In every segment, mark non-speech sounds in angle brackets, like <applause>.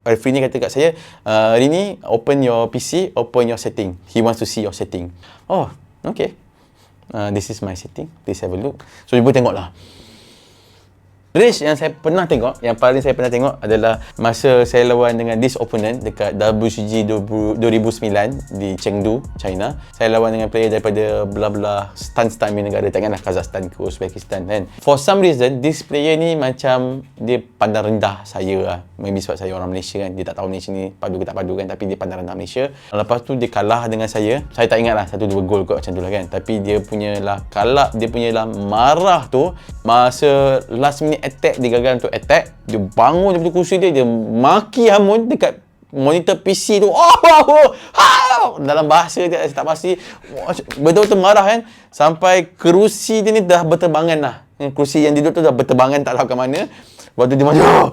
Referee ni kata kat saya, uh, hari ni open your PC, open your setting. He wants to see your setting. Oh, okay. Uh, this is my setting. Please have a look. So, ibu tengoklah. Race yang saya pernah tengok, yang paling saya pernah tengok adalah masa saya lawan dengan this opponent dekat WCG 2009 di Chengdu, China. Saya lawan dengan player daripada bla-bla stan-stan punya negara, takkanlah Kazakhstan ke Uzbekistan kan. For some reason, this player ni macam dia pandang rendah saya lah. Maybe sebab saya orang Malaysia kan, dia tak tahu Malaysia ni padu ke tak padu kan, tapi dia pandang rendah Malaysia. Lepas tu dia kalah dengan saya. Saya tak ingat lah satu dua gol kot macam tu lah kan. Tapi dia punya lah kalah, dia punya lah marah tu masa last minute attack dia gagal untuk attack dia bangun daripada kursi dia dia maki hamun dekat monitor PC tu oh, oh, oh ha! dalam bahasa dia saya tak pasti betul-betul marah kan sampai kerusi dia ni dah berterbangan lah kerusi yang duduk tu dah berterbangan tak tahu ke mana waktu dia macam oh!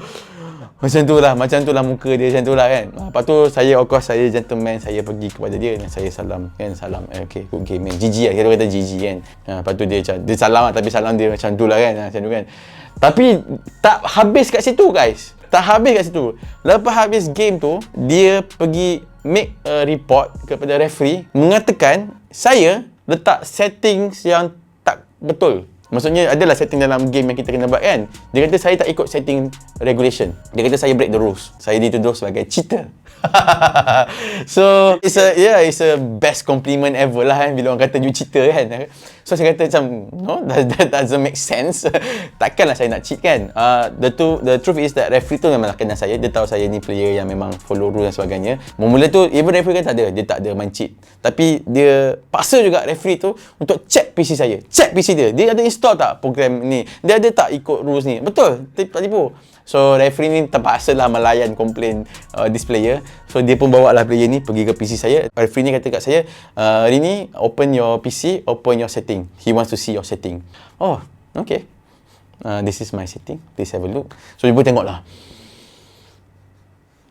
Macam tu lah macam tu lah muka dia macam tu lah kan. Lepas tu saya of course saya gentleman saya pergi kepada dia dan saya salam kan salam eh, okay good game man GG lah kita kata GG kan. Ha, lepas tu dia macam dia salam lah tapi salam dia macam tu lah kan macam tu kan. Tapi tak habis kat situ guys. Tak habis kat situ. Lepas habis game tu dia pergi make a report kepada referee mengatakan saya letak settings yang tak betul Maksudnya adalah setting dalam game yang kita kena buat kan. Dia kata saya tak ikut setting regulation. Dia kata saya break the rules. Saya dituduh sebagai cheater. <laughs> so it's a yeah it's a best compliment ever lah kan bila orang kata you cheater kan. So saya kata macam no <laughs> that, that doesn't make sense. <laughs> Takkanlah saya nak cheat kan. Uh, the two the truth is that referee tu memang kenal saya. Dia tahu saya ni player yang memang follow rule dan sebagainya. Mula tu even referee kan tak ada. Dia tak ada main cheat. Tapi dia paksa juga referee tu untuk check PC saya. Check PC dia. Dia ada install tak program ni? Dia ada tak ikut rules ni? Betul. Tak tipu So referee ni terpaksa lah melayan komplain uh, this player. So dia pun bawa lah player ni pergi ke PC saya. Referee ni kata kat saya, uh, hari ni open your PC, open your setting. He wants to see your setting. Oh, okay. Uh, this is my setting. Please have a look. So ibu tengok lah.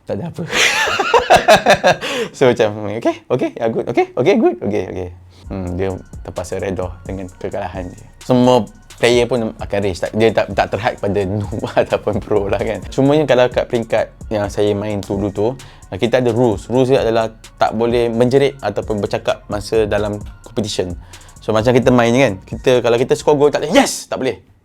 Tak ada apa. <laughs> so macam, okay, okay, yeah, good, okay, okay, good, okay, okay. Hmm, dia terpaksa redha dengan kekalahan dia. Semua player pun akan race tak, dia tak, tak terhad pada <laughs> noob ataupun pro lah kan. Cumanya kalau kat peringkat yang saya main dulu tu kita ada rules. Rules dia adalah tak boleh menjerit ataupun bercakap masa dalam competition. So macam kita main kan kita kalau kita score goal tak boleh. Yes! Tak boleh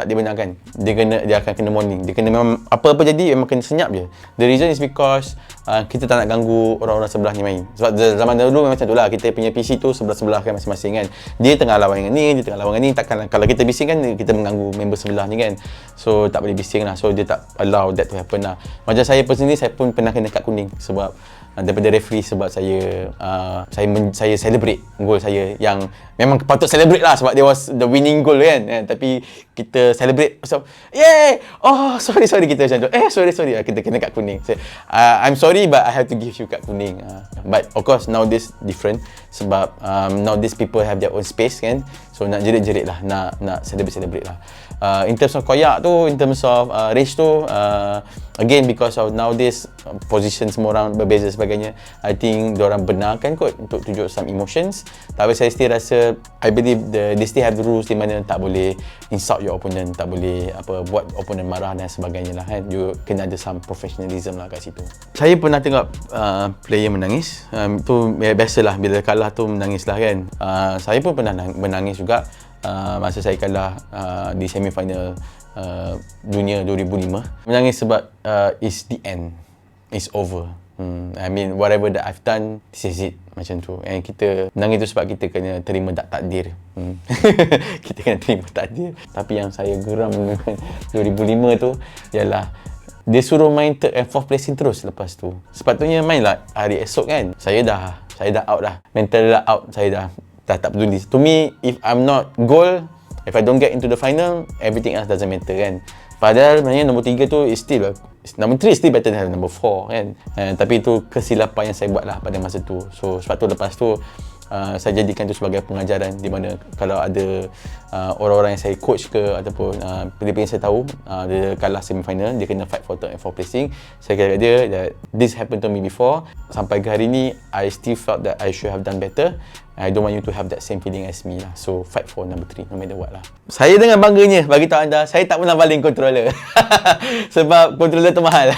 tak dibenarkan. Dia kena dia akan kena warning dia kena memang apa-apa jadi memang kena senyap je. The reason is because uh, kita tak nak ganggu orang-orang sebelah ni main. Sebab zaman dulu memang macam tu lah. Kita punya PC tu sebelah-sebelah kan masing-masing kan. Dia tengah lawan dengan ni dia tengah lawan dengan ni. Takkan kalau kita bising kan kita mengganggu member sebelah ni kan. So tak boleh bising lah. So dia tak allow that to happen lah. Macam saya personally saya pun pernah kena kad kuning sebab uh, daripada referee sebab saya uh, saya men, saya celebrate gol saya yang memang patut celebrate lah sebab dia was the winning goal kan eh, tapi kita celebrate so yay! Oh sorry sorry kita macam tu. Eh sorry sorry. Uh, kita kena kad kuning. So, uh, I'm sorry but I have to give you kad kuning uh, but of course now this different sebab um, now people have their own space kan. So nak jerit-jerit lah nak nak celebrate celebrate lah. Uh, in terms of koyak tu in terms of uh, race tu uh, again because of nowadays position semua orang berbeza sebagainya. I think orang benarkan kot untuk tunjuk some emotions. Tapi saya still rasa I believe the, they still have the rules di mana tak boleh insult your opponent tak boleh apa buat opponent marah dan sebagainya lah kan? You kena ada some professionalism lah kat situ. Saya pernah tengok uh, player menangis. Um, tu biasalah bila kalah tu menangis lah kan? Uh, saya pun pernah menangis juga. Uh, masa saya kalah uh, di semi final uh, dunia 2005 menangis sebab uh, it's the end. It's over hmm, I mean whatever that I've done this is it macam tu. And kita menangis tu sebab kita kena terima tak takdir. Hmm. <laughs> kita kena terima takdir. Tapi yang saya geram dengan <laughs> 2005 tu ialah dia suruh main third and fourth placing terus lepas tu. Sepatutnya main lah hari esok kan. Saya dah saya dah out dah. Mental dah out saya dah dah tak peduli. To me if I'm not goal if I don't get into the final everything else doesn't matter kan padahal sebenarnya nombor 3 tu is still nombor 3 still better than nombor 4 kan? Uh, tapi itu kesilapan yang saya buat lah pada masa tu. So sebab tu lepas tu uh, saya jadikan itu sebagai pengajaran di mana kalau ada uh, orang-orang yang saya coach ke ataupun uh, player yang saya tahu uh, dia kalah semi final dia kena fight for third and fourth placing. Saya kata dia that this happened to me before. Sampai ke hari ni I still felt that I should have done better I don't want you to have that same feeling as me lah. So fight for number 3 no matter what lah. Saya dengan bangganya bagi tahu anda, saya tak pernah baling controller. <laughs> Sebab controller tu mahal.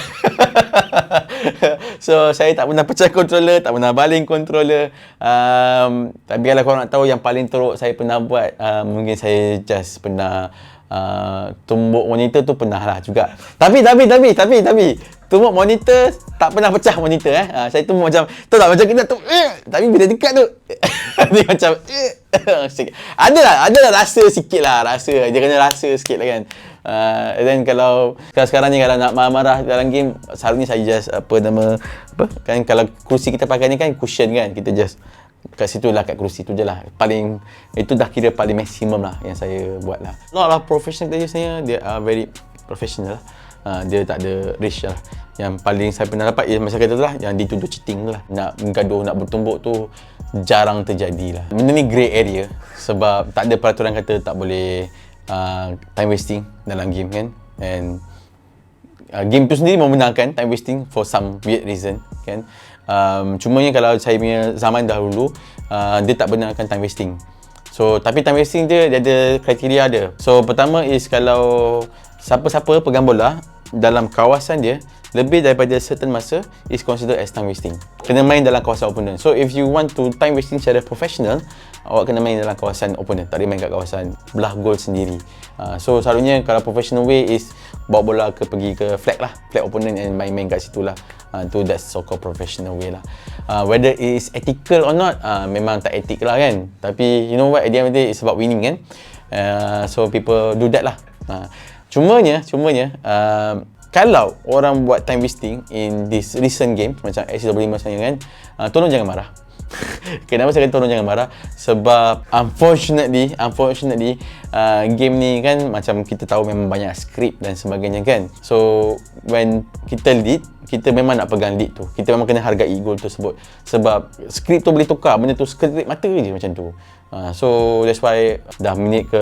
<laughs> so saya tak pernah pecah controller, tak pernah baling controller. Um, tapi kalau korang nak tahu yang paling teruk saya pernah buat, uh, mungkin saya just pernah uh, tumbuk monitor tu pernah lah juga. Tapi tapi tapi tapi tapi tumbuk monitor tak pernah pecah monitor eh. Uh, saya tumbuk macam tu tak macam kita tu. Eh, tapi bila dekat tu <laughs> dia macam eh, <laughs> ada lah ada lah rasa sikit lah rasa dia kena rasa sikit lah kan. Uh, and then kalau sekarang ni kalau nak marah-marah dalam game selalunya saya just apa nama apa kan kalau kursi kita pakai ni kan cushion kan kita just kat situ lah kat kerusi tu je lah. Paling itu dah kira paling maksimum lah yang saya buat lah. Lot of professional player saya dia are very professional lah. Uh, dia tak ada risk lah. Yang paling saya pernah dapat yang macam kata tu lah yang dituduh cheating lah. Nak gaduh nak bertumbuk tu jarang terjadi lah. Benda ni grey area sebab tak ada peraturan kata tak boleh uh, time wasting dalam game kan? And uh, game tu sendiri membenarkan time wasting for some weird reason kan um, cuma yang kalau saya punya zaman dahulu uh, dia tak benarkan time wasting. So tapi time wasting dia dia ada kriteria dia. So pertama is kalau siapa-siapa pegang bola dalam kawasan dia lebih daripada certain masa is considered as time wasting. Kena main dalam kawasan opponent. So if you want to time wasting secara professional, awak kena main dalam kawasan opponent. Tak boleh main kat kawasan belah gol sendiri. Uh, so selalunya kalau professional way is bawa bola ke pergi ke flag lah, flag opponent and main-main kat situ lah. Uh, tu that's so called professional way lah. Uh, whether it is ethical or not, uh, memang tak etik lah kan. Tapi you know what, at the end of the day, it's about winning kan. Uh, so people do that lah. Uh, cumanya, cumanya, uh, kalau orang buat time wasting in this recent game macam SC25 saya kan uh, tolong jangan marah. <laughs> Kenapa saya kata tolong jangan marah? Sebab unfortunately unfortunately uh, game ni kan macam kita tahu memang banyak skrip dan sebagainya kan. So when kita lead kita memang nak pegang lead tu. Kita memang kena hargai goal tersebut. Sebab skrip tu boleh tukar. Benda tu skrip mata je macam tu. Uh, so that's why dah minit ke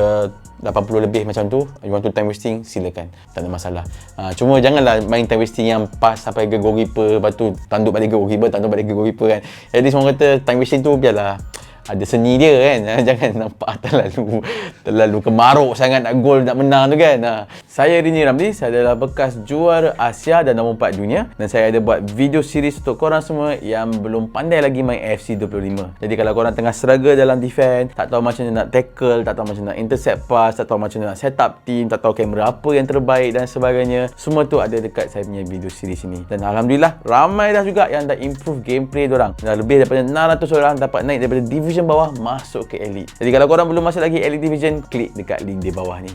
80 lebih macam tu you want to time wasting silakan. Tak ada masalah. Uh, cuma janganlah main time wasting yang pas sampai ke goalkeeper lepas tu tanduk balik ke goalkeeper tanduk balik ke goalkeeper kan. At least orang kata time wasting tu biarlah ada seni dia kan. <laughs> Jangan nampak terlalu terlalu kemaruk sangat nak gol nak menang tu kan. Ha. saya Rini Ramli saya adalah bekas juara Asia dan nombor 4 dunia. Dan saya ada buat video series untuk korang semua yang belum pandai lagi main AFC 25 jadi kalau korang tengah struggle dalam defense tak tahu macam mana nak tackle tak tahu macam mana nak intercept pass tak tahu macam mana nak set up team tak tahu kamera apa yang terbaik dan sebagainya semua tu ada dekat saya punya video series ini. Dan Alhamdulillah ramai dah juga yang dah improve gameplay diorang dah lebih daripada 600 orang dapat naik daripada division division bawah masuk ke elite. Jadi kalau korang belum masuk lagi elite division, klik dekat link di bawah ni.